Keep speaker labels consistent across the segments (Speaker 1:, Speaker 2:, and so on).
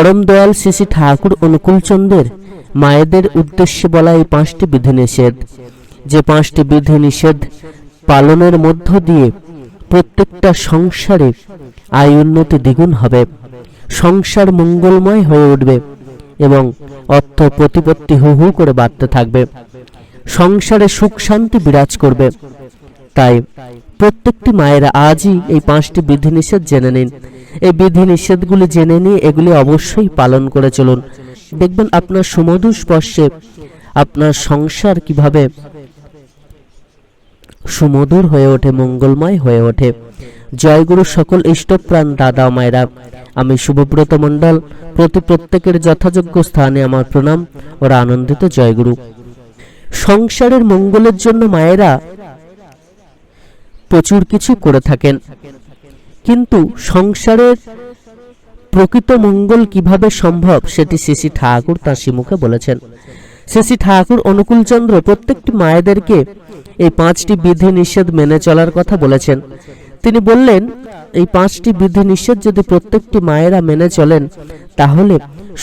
Speaker 1: পরম দয়াল শ্রী ঠাকুর অনুকূলচন্দ্রের মায়েদের উদ্দেশ্যে বলা এই পাঁচটি বিধিনিষেধ যে পাঁচটি বিধিনিষেধ পালনের মধ্য দিয়ে প্রত্যেকটা সংসারে আয় উন্নতি দ্বিগুণ হবে, সংসার মঙ্গলময় হয়ে উঠবে এবং অর্থ প্রতিপত্তি হু হু করে বাড়তে থাকবে। সংসারে সুখ শান্তি বিরাজ করবে। তাই প্রত্যেকটি মায়েরা আজই এই পাঁচটি বিধিনিষেধ জেনে নিন। এই বিধিনিষেধগুলি জেনে নিয়ে এগুলি অবশ্যই পালন করে চলুন। দেখবেন আপনার সুমধুর স্পর্শে আপনার সংসার কীভাবে সুমধুর হয়ে ওঠে, মঙ্গলময় হয়ে ওঠে। জয়গুরু সকল ইষ্টপ্রাণ দাদা মায়েরা, আমি শুভব্রত মণ্ডল, প্রতি প্রত্যেকের যথাযোগ্য স্থানে আমার প্রণাম ওরা আনন্দিত জয়গুরু। সংসারের মঙ্গলের জন্য মায়েরা প্রচুর কিছু করে থাকেন। কিন্তু সংসারের প্রকৃত মঙ্গল কীভাবে সম্ভব সেটি শ্রী ঠাকুর তার শ্রীমুখে বলেছেন। শ্রী ঠাকুর অনুকূলচন্দ্র প্রত্যেকটি মায়েদেরকে এই পাঁচটি বিধি নিষেধ মেনে চলার কথা বলেছেন। তিনি বললেন, এই পাঁচটি বিধি নিষেধ যদি প্রত্যেকটি মায়েরা মেনে চলেন, তাহলে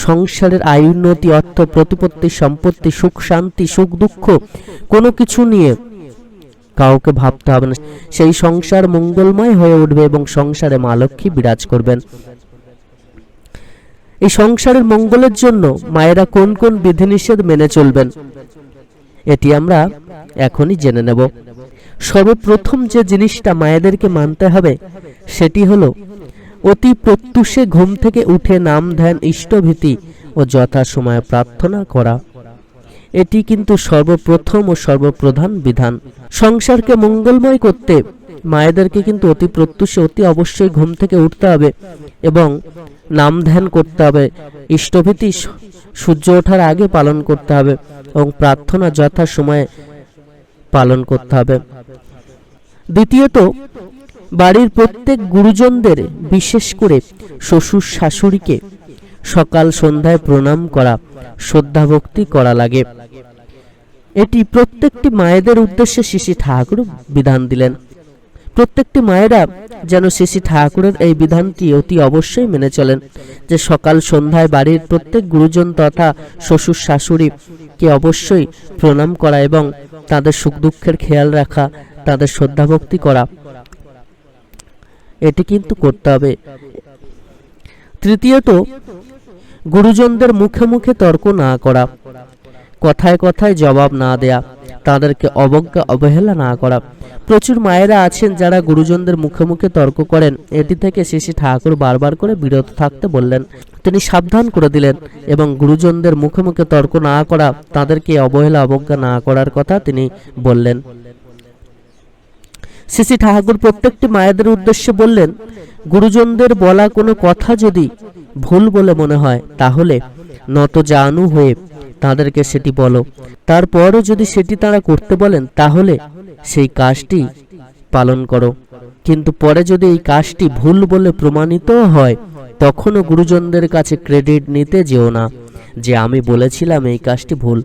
Speaker 1: সংসারের আয়ুন্নতি অর্থ, প্রতিপত্তি, সম্পত্তি, সুখ, শান্তি, সুখ, দুঃখ কোনো কিছু নিয়ে কাউকে ভাবতে হবে না। সেই সংসার মঙ্গলময় হয়ে উঠবে এবং সংসারে মা লক্ষ্মী বিরাজ করবেন। এই সংসারের মঙ্গলের জন্য মায়েরা কোন কোন বিধিনিষেধ মেনে চলবেন, এটি আমরা এখনই জেনে নেব। সর্বপ্রথম যে জিনিসটা মায়েদেরকে মানতে হবে, সেটি হলো অতি প্রত্যুষে ঘুম থেকে উঠে নাম ধ্যান, ইষ্টভীতি ও যথাসময়ে প্রার্থনা করা। এটি কিন্তু সর্বপ্রথম ও সর্বপ্রধান বিধান। সংসারকে মঙ্গলময় করতে মায়েদেরকে কিন্তু অতি প্রত্যুষে অতি অবশ্যই ঘুম থেকে উঠতে হবে এবং নাম ধ্যান করতে হবে। ইষ্টভীতি সূর্য ওঠার আগে পালন করতে হবে এবং প্রার্থনা যথা সময়ে পালন করতে হবে। দ্বিতীয়ত, বাড়ির প্রত্যেক গুরুজনদের বিশেষ করে শ্বশুর শাশুড়িকে সকাল সন্ধ্যায় প্রণাম করা শ্রদ্ধা ভক্তি করা লাগে। এটি প্রত্যেকটি মায়েদের উদ্দেশ্যে শিশি ঠাকুর বিধান দিলেন। প্রত্যেকটি মায়েরা যেন শিশি ঠাকুরের এই বিধানটি অতি অবশ্যই মেনে চলেন, যে সকাল সন্ধ্যায় বাড়ির প্রত্যেক গুরুজন তথা শ্বশুর শাশুড়িকে অবশ্যই প্রণাম করা এবং তাদের সুখ দুঃখের খেয়াল রাখা, তাদের শ্রদ্ধা ভক্তি করা। এটি কিন্তু করতে হবে। তৃতীয়ত গুরুজনদের মুখে মুখে তর্ক না করা, কথায় কথায় জবাব না দেয়া, তাদেরকে অবজ্ঞা, অবহেলা না করা। প্রচুর মায়েরা আছেন যারা গুরুজনদের মুখে মুখে তর্ক করেন। এটি থেকে শ্রী ঠাকুর বারবার করে বিরত থাকতে বললেন। তিনি সাবধান করে দিলেন এবং গুরুজনদের মুখে মুখে তর্ক না করা, তাদেরকে অবহেলা, অবজ্ঞা না করার কথা তিনি বললেন। শ্রী ঠাকুর প্রত্যেকটি মায়েদের উদ্দেশ্যে বললেন গুরুজনদের বলা কোনো কথা যদি ভুল বলে মনে হয়, তাহলে নত জানু হয়ে তাদেরকে সেটি বলো। তারপরও যদি সেটি তারা করতে বলেন, তাহলে সেই কাজটি পালন করো। কিন্তু পরে যদি এই কাজটি ভুল বলে প্রমাণিত হয়, তখনও গুরুজনদের কাছে ক্রেডিট নিতে যেও না। যে আমি বলেছিলাম এই কাজটি ভুল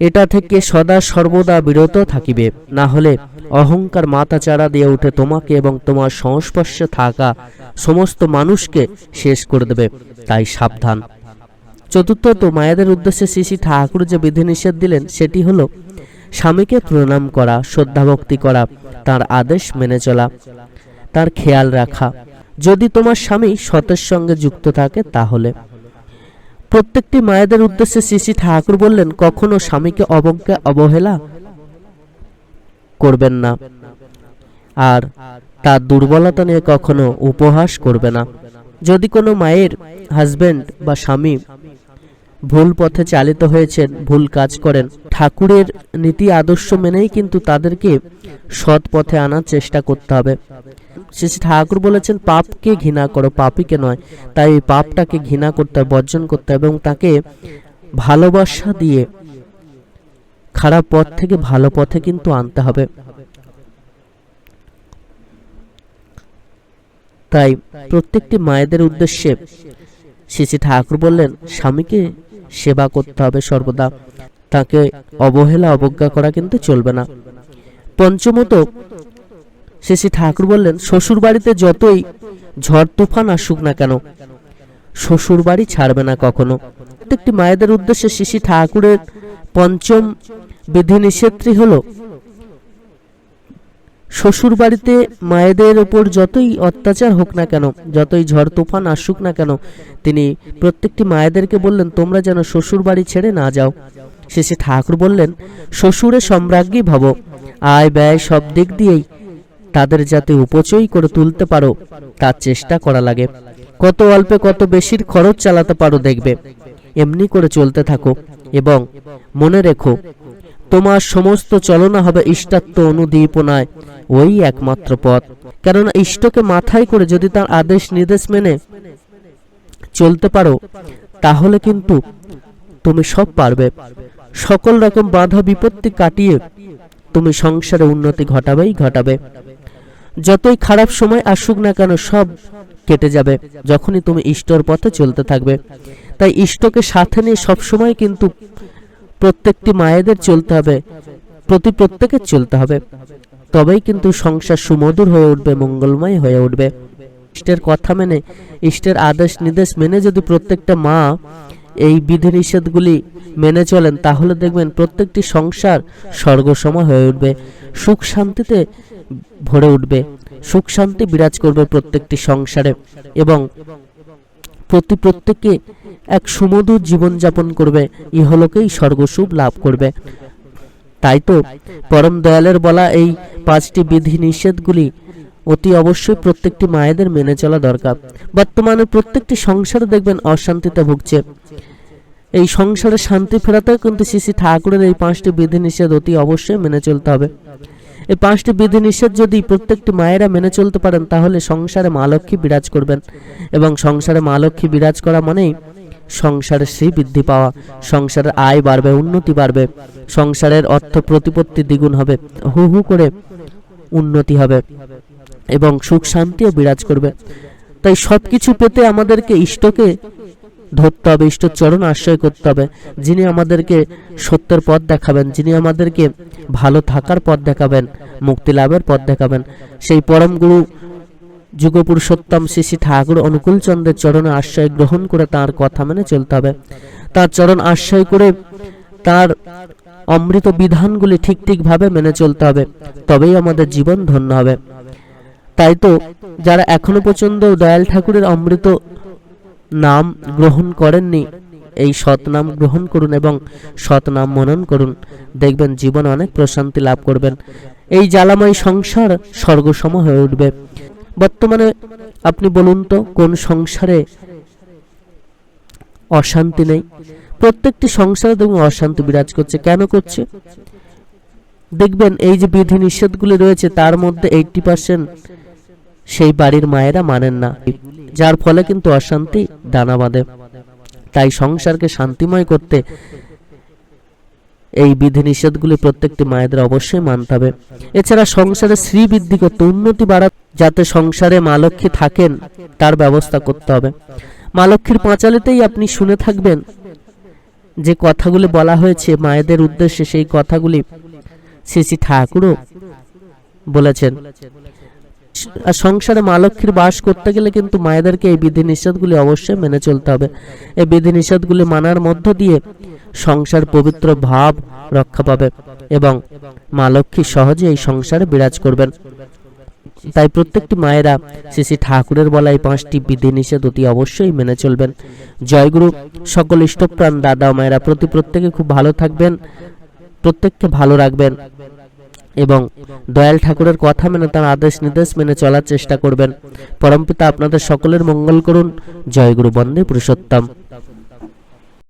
Speaker 1: এটা থেকে সদা সর্বদা বিরত থাকিবে। না হলে অহংকার মাথা চাড়া দিয়ে উঠে তোমাকে এবং তোমার সংস্পর্শে থাকা সমস্ত মানুষকে শেষ করে দেবে। তাই সাবধান। চতুর্থত, মায়েদের উদ্দেশ্যে শ্রী ঠাকুর যে বিধিনিষেধ দিলেন, সেটি হলো স্বামীকে প্রণাম করা শ্রদ্ধাভক্তি করা, তার আদেশ মেনে চলা, তার খেয়াল রাখা। যদি তোমার স্বামী সতের সঙ্গে যুক্ত থাকে, তাহলে প্রত্যেকটি মায়েদের উদ্দেশ্যে শ্রী ঠাকুর বললেন, কখনো স্বামীকে অবজ্ঞা, অবহেলা করবেন না। আর তার দুর্বলতা নিয়ে কখনো উপহাস করবে না। যদি কোনো মায়ের হাজবেন্ড বা স্বামী ভুল পথে চালিত হয়েছেন, ভুল কাজ করেন, ঠাকুরের নীতি আদর্শ মেনেই কিন্তু তাদেরকে সৎ পথে আনার চেষ্টা করতে হবে। শ্রী ঠাকুর বলেছেন, পাপকে ঘৃণা করো, পাপিকে নয়। তাই এই পাপটাকে ঘৃণা করতে হবে, বর্জন করতে হবে এবং তাকে ভালোবাসা দিয়ে খারাপ পথ থেকে ভালো পথে কিন্তু আনতে হবে। তাই প্রত্যেকটি মায়েদের উদ্দেশ্যে শ্রী ঠাকুর বললেন, স্বামীকে সেবা করতে হবে সর্বদা। তাকে অবহেলা, অবজ্ঞা করা কিন্তু চলবে না। পঞ্চমত শ্রী ঠাকুর বললেন শ্বশুর বাড়িতে যতই ঝড় তুফান আসুক না কেন শ্বশুর বাড়ি ছাড়বে না কখনো। প্রত্যেকটি মায়েদের উদ্দেশ্যে শিশি ঠাকুরের পঞ্চম বিধিনিষেধটি হলো শ্বশুর বাড়িতে মায়েদের ওপর যতই অত্যাচার হোক না কেন, যতই ঝড় তুফান আসুক না কেন, তিনি প্রত্যেকটি মায়েদেরকে বললেন, তোমরা যেন শ্বশুর বাড়ি ছেড়ে না যাও। শেষে ঠাকুর বললেন, শ্বশুরে সম্রাজ্ঞী ভব, আয় ব্যয় সব দিক দিয়েই তাদের যাতে উপচয় করে তুলতে পারো, তার চেষ্টা করা লাগে। কত অল্পে কত বেশির খরচ চালাতে পারো দেখবে। এমনি করে চলতে থাকো এবং মনে রেখো, তোমার সমস্ত চলনা হবে ইষ্টাত্ম অনুদীপনায়, ওই একমাত্র পথ। কেননা ইষ্টকে মাথায় করে যদি তার আদেশ নির্দেশ মেনে চলতে পারো, তাহলে কিন্তু তুমি সব পারবে। সকল রকম বাধা বিপত্তি কাটিয়ে তুমি সংসারে উন্নতি ঘটাবেই ঘটাবে। যতই খারাপ সময় আসুক না কেন সব কেটে যাবে, যখনই তুমি ইষ্টর পথে চলতে থাকবে। তাই ইষ্টকে সাথে নিয়ে সবসময় কিন্তু প্রত্যেকটি মায়েদের চলতে হবে, প্রতি প্রত্যেকের চলতে হবে। তবেই কিন্তু সংসার সুমধুর হয়ে উঠবে, মঙ্গলময় হয়ে উঠবে। ইষ্টের কথা মেনে ইষ্টের আদেশ নির্দেশ মেনে যদি প্রত্যেকটা মা এই বিধিনিষেধগুলি মেনে চলেন, তাহলে দেখবেন প্রত্যেকটি সংসার স্বর্গসম হয়ে উঠবে, সুখ শান্তিতে ভরে উঠবে, সুখ শান্তি বিরাজ করবে প্রত্যেকটি সংসারে এবং প্রতি প্রত্যেকে এক সুমধুর জীবনযাপন করবে, ইহলোকেই স্বর্গসুখ লাভ করবে। তাই তো পরম দয়ালের বলা এই পাঁচটি বিধি নিষেধগুলি অতি অবশ্যই প্রত্যেকটি মায়েদের মেনে চলা দরকার। বর্তমানে প্রত্যেকটি সংসারে দেখবেন অশান্তিতে ভুগছে। এই সংসারে শান্তি ফেরাতেও কিন্তু শ্রী ঠাকুরের এই পাঁচটি বিধি নিষেধ অতি অবশ্যই মেনে চলতে হবে। এই পাঁচটি বিধি নিষেধ যদি প্রত্যেকটি মায়েরা মেনে চলতে পারেন, তাহলে সংসারে মা লক্ষ্মী বিরাজ করবেন। এবং সংসারে মা লক্ষ্মী বিরাজ করা মানেই সংসারে শ্রী বৃদ্ধি পাওয়া, সংসারের আয় বাড়বে, উন্নতি বাড়বে, সংসারের অর্থ প্রতিপত্তি দ্বিগুণ হবে, হু হু করে উন্নতি হবে। এবং সুখ শান্তিও বিরাজ করবে। তাই সব কিছু পেতে আমাদেরকে ইষ্টকে ধরতে হবে, ইষ্টর চরণ আশ্রয় করতে হবে। যিনি আমাদেরকে সত্যের পথ দেখাবেন, যিনি আমাদেরকে ভালো থাকার পথ দেখাবেন, মুক্তি লাভের পথ দেখাবেন, সেই পরম গুরু যুগপুরুষোত্তম শ্রী শ্রী ঠাকুর অনুকূল চন্দ্রের চরণে আশ্রয় গ্রহণ করে তার কথা মেনে চলতে হবে। তার চরণ আশ্রয় করে তার অমৃত বিধানগুলি ঠিক ঠিকভাবে মেনে চলতে হবে, তবেই আমাদের জীবন ধন্য হবে। তাই তো যারা এখনও পর্যন্ত দয়াল ঠাকুরের অমৃত নাম গ্রহণ করেননি, এই সৎনাম গ্রহণ করুন এবং সৎনাম মনন করুন। দেখবেন জীবন অনেক প্রশান্তি লাভ করবেন। এই জ্বালাময় সংসার স্বর্গসম হয়ে উঠবে। বর্তমানে আপনি বলুন তো, কোন সংসারে অশান্তি নেই? প্রত্যেকটি সংসারে দেখুন অশান্তি বিরাজ করছে। কেন করছে? দেখবেন এই যে বিধি নিষেধগুলি রয়েছে, তার মধ্যে এইটটি পার্সেন্ট সেই বাড়ির মায়েরা মানেন না। যার ফলে কিন্তু অশান্তি দানা বাঁধে। তাই সংসারকে শান্তিময় করতে এই বিধি নিষেধগুলি প্রত্যেকটি মায়েদের অবশ্যই মানতে হবে। এছাড়া সংসারে শ্রী বৃদ্ধি করতে, উন্নতি বাড়া যাতে সংসারে মা লক্ষ্মী থাকেন, তার ব্যবস্থা করতে হবে। মা লক্ষ্মীর পাঁচালিতেই আপনি শুনে থাকবেন যে কথাগুলি বলা হয়েছে, মায়েদের উদ্দেশ্যে সেই কথাগুলি শ্রী শ্রী ঠাকুরও বলেছেন। সংসারে মা লক্ষ্মীর বাস করতে গেলে কিন্তু মায়েদেরকে এই বিধি নিষেধগুলি অবশ্যই মেনে চলতে হবে। এই বিধি নিষেধগুলি মানার মধ্য দিয়ে সংসার পবিত্র ভাব রক্ষা পাবে এবং মা লক্ষ্মী সহজে এই সংসারে বিরাজ করবেন। তাই প্রত্যেকটি মায়েরা শ্রী শ্রী ঠাকুরের বলা এই পাঁচটি বিধি নিষেধ অতি অবশ্যই মেনে চলবেন। জয়গুরু, সকল ইষ্টপ্রাণ দাদা মায়েরা প্রতি প্রত্যেকে খুব ভালো থাকবেন, প্রত্যেককে ভালো রাখবেন। এবং দয়াল ঠাকুরের কথা মেনে তার আদেশ নির্দেশ মেনে চলার চেষ্টা করবেন। পরমপিতা আপনাদের সকলের মঙ্গল করুন। জয় গুরু বন্দে পুরুষোত্তম।